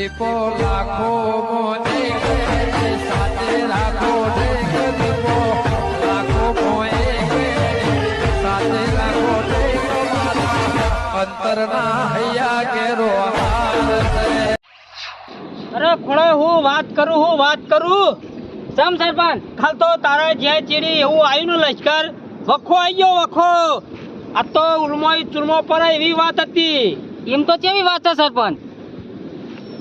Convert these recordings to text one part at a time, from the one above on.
દીપો લાખો મોને સાથે રાખો દીપો લાખો મોએ સાથે રાખો અંતરના હૈયા કેરો અરે ખોળે હું વાત કરું હું વાત કરું. સમ સરપંચ? ખાલ તો તારા જે ચીડી એવું આવ્યું ને લશ્કર વખો આવી ગયો વખો. આ તો ઉલમોય ચુલમો પર એવી વાત હતી. એમ તો કેવી વાત છે સરપંચ?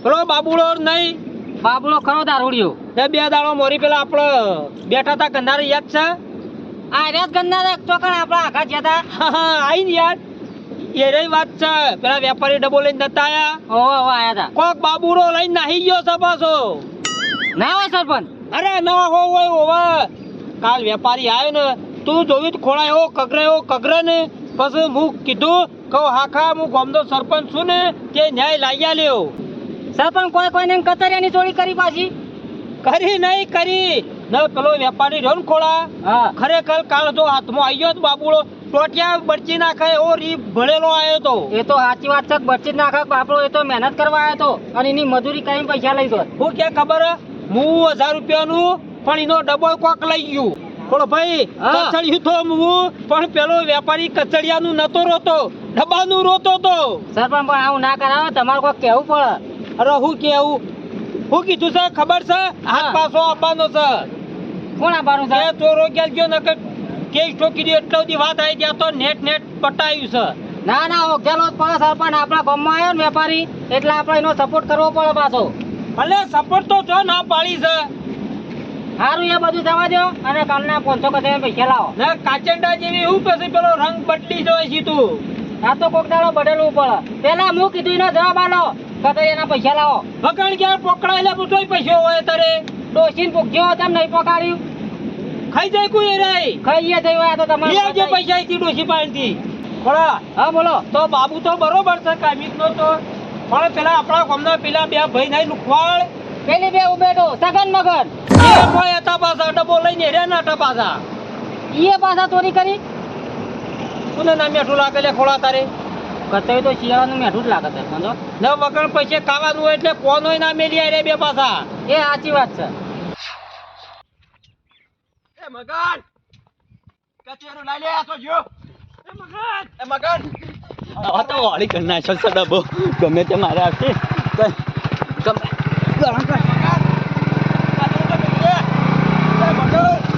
પેલો બાબુડો નહીં. બાબુલો ખરો દારૂડિયો. એ બે દાડો મોરી પેલા આપણે બેઠા હતા કંધારે યાદ છે? આ રેત ગંદા ચોકણ આપણા આઘા જ્યાં હતા. આવી ને યાદ. એ રહી વાત છે. પેલા વેપારી ડબો લઈને નતા આયા. ઓહો ઓહો આયા હતા. કોક બાબુડો લઈને નાહી ગયો છે પાછો. ના હોય સરપંચ? અરે ના હો હોય હોવે. કાલ વેપારી આવ્યો ને તું જોવી તો ખોળા એવો કગરે એવો કગરે ને. પછી હું કીધું કહું હાખા હું ગામનો સરપંચ છું ને તે ન્યાય લાગ્યા લ્યો સરપંચ કોઈ કોઈને કતરિયાની ચોરી કરી પાછી? કરી નહીં કરી. ન પેલો વેપારી રહ્યો ને ખોળા. ખરેખર કાલ જો હાથમાં આવી ગયો તો બાબુડો ટોટિયા બરચી નાખે એવો રી ભળેલો આવ્યો તો. એ તો સાચી વાત છે બચી નાખે બાપડો એ તો મહેનત કરવા આવ્યો તો. અને એની મજૂરી કઈ પૈસા લઈ ગયો હું કે ખબર? હું હજાર રૂપિયાનું પણ એનો ડબ્બો કોક લઈ ગયું. થોડો ભાઈ. કચડિયું તો હું પણ પેલો વેપારી કચડિયાનું નતો રોતો ડબ્બાનું રોતો તો. સર પણ આવું ના કરાવે તમારે કોઈ કહેવું પડે. અરે હું કેવું? હું કીધું છે ખબર છે? હાથ. પાછો આપવાનો છે. કોણ આપવાનું છે? ચોરો ગેલ ગયો ને કે કેસ ઠોકી દે એટલો બધી વાત આવી ગયા તો નેટ નેટ પટાયું છે. ના ના ઓકેલો જ પડે પણ આપણા ગામમાં આવ્યો ને વેપારી એટલે આપણે એનો સપોર્ટ કરવો પડે પાછો. ભલે સપોર્ટ તો જો ના પાડી છે. સારું એ બધું જવા દો અને કાલના પાંચસો કદાચ પૈસા લાવો. ને કાચંડા જેવી હું પછી પેલો રંગ બદલી જોઈ તું. આ તો કોક દાડો બદલવું પડે. પેલા હું કીધું એનો જવાબ આલો. કતરિયાના પૈસા લાવો. વગણ ગયા પકડાયેલા પૂછોય પૈસો હોય તારે. ડોસીને પૂછજો તેમ નહીં પકાડ્યું ખાઈ જાય કોઈ રે તો લઈ આવજે તમારે પૈસા અહીંથી ડોશી પાસેથી. ખોળા હા બોલો. તો બાબુ તો બરોબર છે કામિત નો તો. પણ પેલા આપણા ગામના પેલા બે ભાઈ નહીં લુખવાડ. પેલી બે ઉભેટો સગન મગન. એ કોઈ હતા પાછા ડબો લઈને હેર્યા ના હતા પાછા. ઈએ પાછા ચોરી કરી? કોને ના મેઠું લાગે લે ખોળા તારે? કતરી તો શિયાળાનું મેઠું જ લાગે છે સમજો? ને વગર પૈસે ખાવાનું હોય એટલે કોનોય ના મેલી આરે બે પાછા. એ સાચી વાત છે. એ મગન! કચેરું લઈ લે તો જો. એ મગન! એ મગન! આ તો વાળી કરી નાખ્યો છે ડબ્બો. ગમે તે મારે આવશે કઈ? ગમે. ગરમ કર.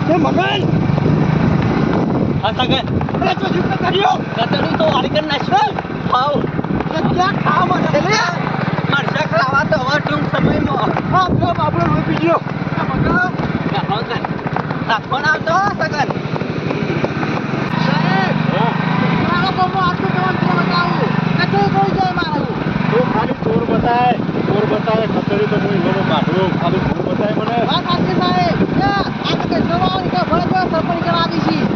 એ મગન! આ સગન. કચડું તો વાળી કરી નાખ્યો. ખાવ ક્યાં ખાવ મને મરચા ખાવા તો હવે ટૂંક સમયમાં. હા પેલો બાબલો રોઈ પીજો ના આવતો સગન? તો ખાલી ચોર બતાય ચોર બતાવે ખતરી તો હું એનો કાઢું ખાલી ચોર બતાય મને.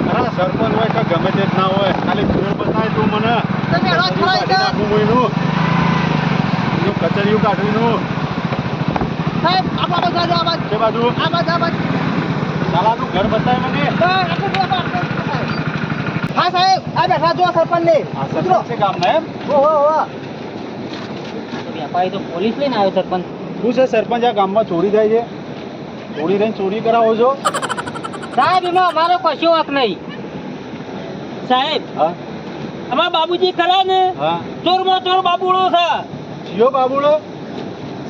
અરે સરપંચ હોય કે ગમે તે જ ના હોય ખાલી ચોર બતાય તું મને કાઢી નાખું હું એનું એનું કચરિયું કાઢવીનું છે બાજુ. શાલાનું ઘર બતાય મને. હા સાહેબ આ બેઠા જો સરપંચ ને આ સરપંચ છે ગામના એમ? વેપારી તો પોલીસ લઈને આવ્યો સરપંચ. શું છે સરપંચ આ ગામમાં ચોરી થાય છે? ચોરી રહીને ચોરી કરાવો છો? સાહેબ એમાં અમારો કશો હક નહીં. સાહેબ હા. અમારા બાબુજી ખરા ને? હા. ચોરમાં ચોર બાબુડો છે. જીઓ બાબુડો?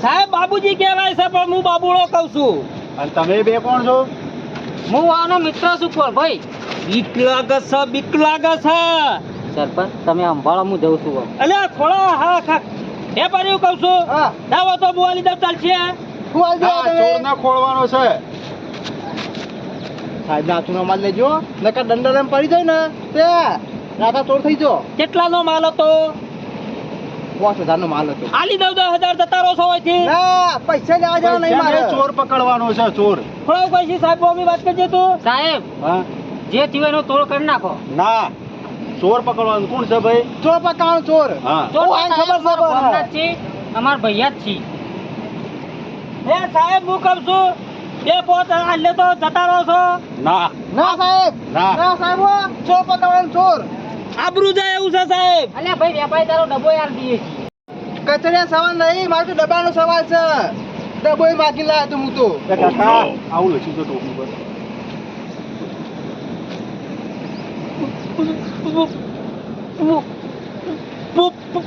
સાહેબ બાબુજી કહેવાય છે પણ હું બાબુડો કહું છું. અને તમે બે કોણ છો? હું આનો મિત્ર છું કોલ ભાઈ બીક લાગે છે બીક લાગે છે સરપંચ તમે સંભાળો હું જઉં છું. અલે અલ્યા થોડા હા ખા. એ પર એવું કહું છું. દાવો તો બોલી દઉં ચાલશે. હા ચોર ના ખોળવાનો છે. સાહેબ નાચુનો માલ લેજો. નકર દંડર એમ પડી જાય ને. તે રાતા ચોર થઈ જો કેટલાનો માલ હતો? પાંચ હજાર નો માલ હતો. આલી દસ દસ હજાર જતા રહો છો અહીંથી. ના પૈસા લેવા જવા નહીં મારે. ચોર પકડવાનો છે ચોર? થોડા પૈસા સાહેબ બોમી વાત કરજે તું. સાહેબ હા? જે થયું એનો તોડ કરી નાખો. ના ચોર પકડવાનું કોણ છે ભાઈ? ચોર પકાવાનો ચોર. હા. ચોર ખબર છે અમારા ભૈયા જ છે એ સાહેબ હું કહું છું બે પોત આલે તો જતા રહો છો. ના. ના સાહેબ. ના. ના સાહેબ ચોર પકડવાનો ચોર. આબરૂ જાય એવું છે સાહેબ. અલ્યા ભાઈ વેપારી તારો ડબો યાર દીએ કચરિયા સવાલ નહીં મારે તો ડબ્બાનો સવાલ છે. ડબ્બો માગી લાવ્યો તો હું તો. કાકા આવું લખ્યું તો ટોપી પર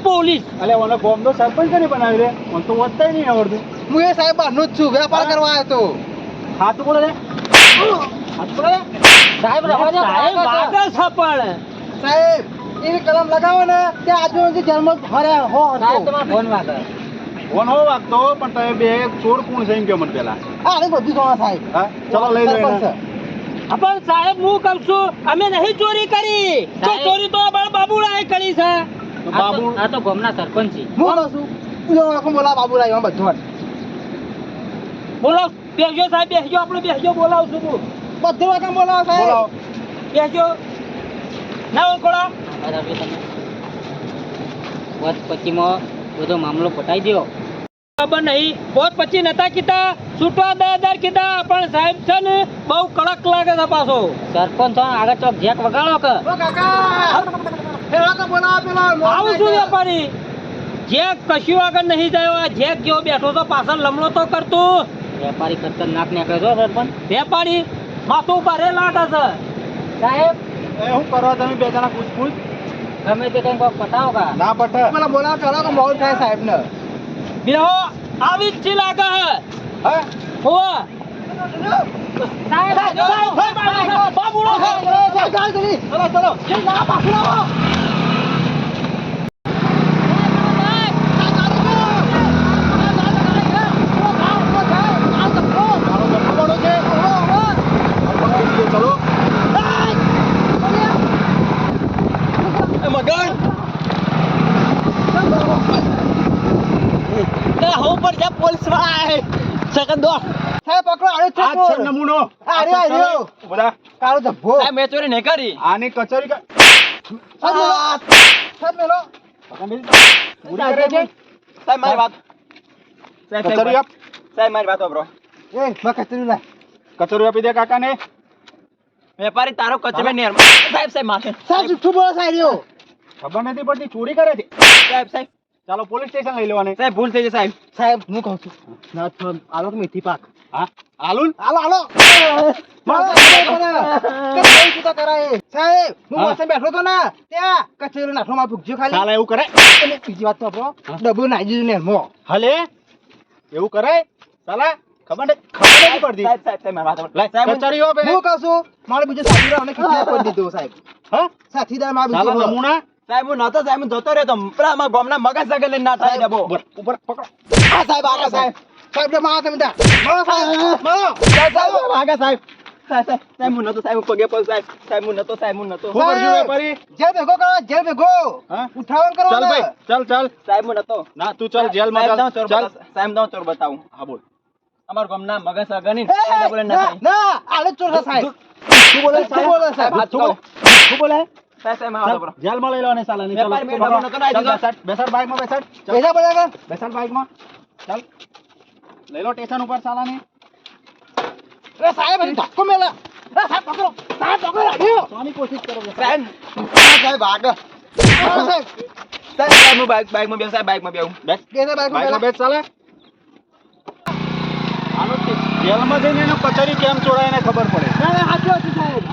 પોલીસ. અલે ઓને બોમ્બનો સરપંચ ને બનાવી રે? મને તો વધતાય નહીં આવડતું. હું એ સાહેબ બહારનો જ છું વેપાર કરવા આવ્યો તો. હાથ બોલે હાથ બોલે સાહેબ સાહેબ વાગે પણ સાહેબ એવી કલમ લગાવો ને તે આજુબાજુ જન્મ ફરે હો સાહેબ તમારો ફોન વાગે ફોન હો વાગતો પણ તમે બે ચોર કોણ છે એમ કે મને પેલા. નહીં બધું જોવા સાહેબ. ચલો લઈ લો પણ સાહેબ હું કહું છું અમે નહીં ચોરી કરી. તો ચોરી તો બળ બાબુડાએ કરી છે. બાબુ તો- આ તો ગામના સરપંચ છે. હું કહું છું જો આખું બોલા બાબુરાય એમાં બધું બોલો બેસજો સાહેબ બેસજો આપણે બેસજો બોલાવું છું બધું વાંકા બોલાવો સાહેબ. બેસજો ના ઓળખોડા બરાબર તમે વધ પછીમાં બધો મામલો પટાઈ દો ખબર નહીં. પોત પછી નતા કીધા છૂટવા દસ હજાર કીધા પણ સાહેબ છે ને બહુ કડક લાગે છે પાછો. સરપંચ છો આગળ ચોક જેક વગાડો કે. આવું શું વેપારી? કશું આગળ નહીં આ જેક જેવો બેઠો તો પાછળ લમણો તો કરતું. વેપારી ખતરનાક નીકળે છો સરપંચ. વેપારી માથું ભારે લાગે છે. સાહેબ એ હું કરો તમે બે જણા પૂછપૂછ ગમે તે કઈ કોક પટાવો કા ના પટે બોલાવો પેલા તો મોડું થાય સાહેબ ને બેહો આવી જ છે લાગે હે હા હોવે. સાહેબ બાબુડો છે. ચલો ચલો મારો ધંધો છે ચલો એ મગન એ હું પર જા પોલીસવાળા સેકન્ડ દો. સાહેબ પકડો આડો આ છે નમૂનો. આ આયો બધા કાળો ધબ્બો. સાહેબ મેં ચોરી નહીં કરી. આની કચેરી કા- સાહેબ મેલો. સાહેબ મેલો. પૂરી કરે છે સાહેબ મારી વાત. સાહેબ કચેરી આપ. સાહેબ મારી વાત વાપરો. એ મા કચરું લાય. કચેરી આપી દે કાકા ને વેપારી તારો કચરો નેર સાહેબ સાહેબ માથે. સાહેબ જુઠ્ઠું બોલે સાહેબ. ખબર નથી પડતી ચોરી કરે છે. સાહેબ સાહેબ. ચાલો પોલીસ સ્ટેશન લઈ લેવાને. સાહેબ ભૂલ થઈ છે સાહેબ. સાહેબ હું કહું છું. ના આલો કે મેથી પાક? હા? આલો આલો. સાહેબ હું હા. બેઠો તો ને ત્યાં કચેરી નાખો માં ખાલી. ચાલે એવું કરે? અને બીજી વાત તો આપણો નાખી દીધું નેરમાં. હલે? એવું કરાય ચાલે ખબર ખબર નથી પડતી. સાહેબ સાહેબ સાહેબ મારી સાહેબ હું કહું છું બીજો સાથીદાર કરી દીધો સાહેબ. હા? સાથીદાર મારો બીજો નમૂના? સાહેબ હું નતો સાહેબ હું જતો રહ્યો તો પેલા અમારા ગામના મગજ સગર લઈને ના થાય જબો ઉપર પકડો. હા સાહેબ આગા સાહેબ. સાહેબ. ને મારા તમે. મારો સાહેબ મારો. સાહેબ આગા સાહેબ. સાહેબ હું નતો સાહેબ હું પગે પગ સાહેબ. સાહેબ હું નતો સાહેબ હું નતો શું કરજો વેપારી. જેલ ભેગો કરો જેલ ભેગો. ઉઠાવણ કરો ચાલ ભાઈ ચાલ ચાલ. સાહેબ હું નતો ના તું ચાલ જેલમાં સાહેબ ચાલ. ચાલ. સાહેબ જાઉં ચોર બતાવું. હા બોલ. અમારા ગામના મગજ સગરની એ, ડબ્બો લઈને ના ના આલે ચોર સાહેબ. શું બોલે શું બોલે સાહેબ. શું બોલે. જેલમાં લઈ લેવાની સાલા. બેસાડ બેસાડ બાઇકમાં બેસાડ. પૈસા કર બેસાડ બાઇકમાં ચાલ. લઈ લો સ્ટેશન ઉપર સાલાની. એ સાહેબ ધક્કો મેલા. એ સાહેબ પકડો. સાહેબ પકડો. આવ્યો સોની કોશિશ કરો સાહેબ સાહેબ આગળ સાહેબ. સાહેબ સાહેબ સાહેબ હું બાઇક બાઇકમાં બેસું. સાહેબ બાઇકમાં બેસું બેસ કેસે બાઇકમાં બેસ ચાલે આનો જેલમાં જઈને એનો કચેરી કેમ ચોરાય એને ખબર પડે. ના ના સાચું સાહેબ.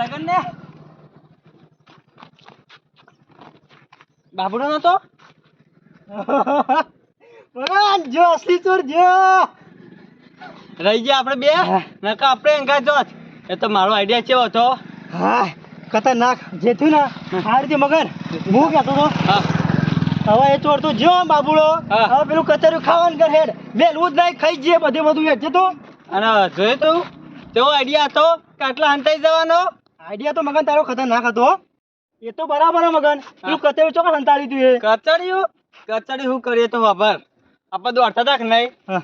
સગન ને. બાબુડો નતો? જો અસલી ચોર જો. રહી ગયા આપણે બે? નકા આપણે એંગા જોત. એ તો મારો આઈડિયા કેવો હતો? હા ખતરનાક. જે થયું ને આ રીતે મગર હું કહેતો હતો હવે એ ચોર તો જ્યો બાબુડો. હવે પેલું કચેરું ખાવાનું કર હેડ. બેલું જ નહીં ખાઈ જઈએ બધે બધું હેડ. તો અને જોયું તું? તેવો આઈડિયા હતો કે આટલા હંતાઈ જવાનો? આઈડિયા તો મગન તારો ખતરનાક હતો હો. એ તો બરાબર હે મગન. પેલું કચેરું ચોક્કસ સંતાડી તું એ. કચડિયું કચડી શું કરીએ તો ખબર? આપણે દોડતા હતા કે નહીં? હા.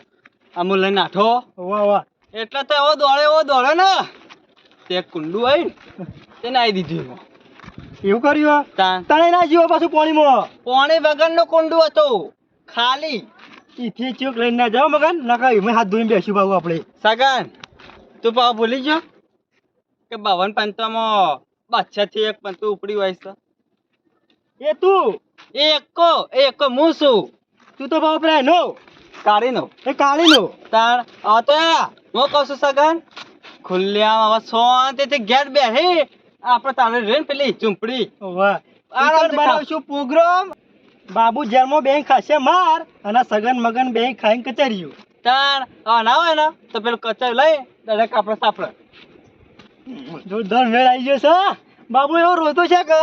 લઈ નાઠો. વાહ વાહ. એટલે તો એવો દોડે એવો દોડે ને. તે કુંડું આવી તેને આવી દીધું. એવું કર્યું હે? તાન ના જીવો પાછું પાણીમાં. પોણી વગરનું કુંડું હતું. ખાલી. ઈથી ચોક લઈને ના જાવ મગન નકા મેં હાથ ધોઈને બેસી બાબુ આપણે. સગન તું પાવ ભૂલી ગયો? કે બાવન પંચામાં બાદશાહથી એક પંતું ઉપડી હોય છે. એ તું? એ એકો એ એકો હું છું. તું તો બાપ રે નો. કાઢીનો એ કાળીનો. તાર આ તો હું કહું છું સગન ખુલ્લેઆમ હવે શાંતિથી ઘેર બેહે. આપણે તારે રેન પેલી ચૂંપડી વાહ આરામથી બનાવશું પ્રોગ્રામ બાબુ જેલમાં બેંક ખાશે માર અને સગન મગન બેન ખાઈને કચેરીયું તાર ના હોય ને તો પેલું કચેરી લઈ દરેક આપણે સાપડે. જોરદાર મેળ આવી ગયો છે બાબુ એવો રોતો છે કે?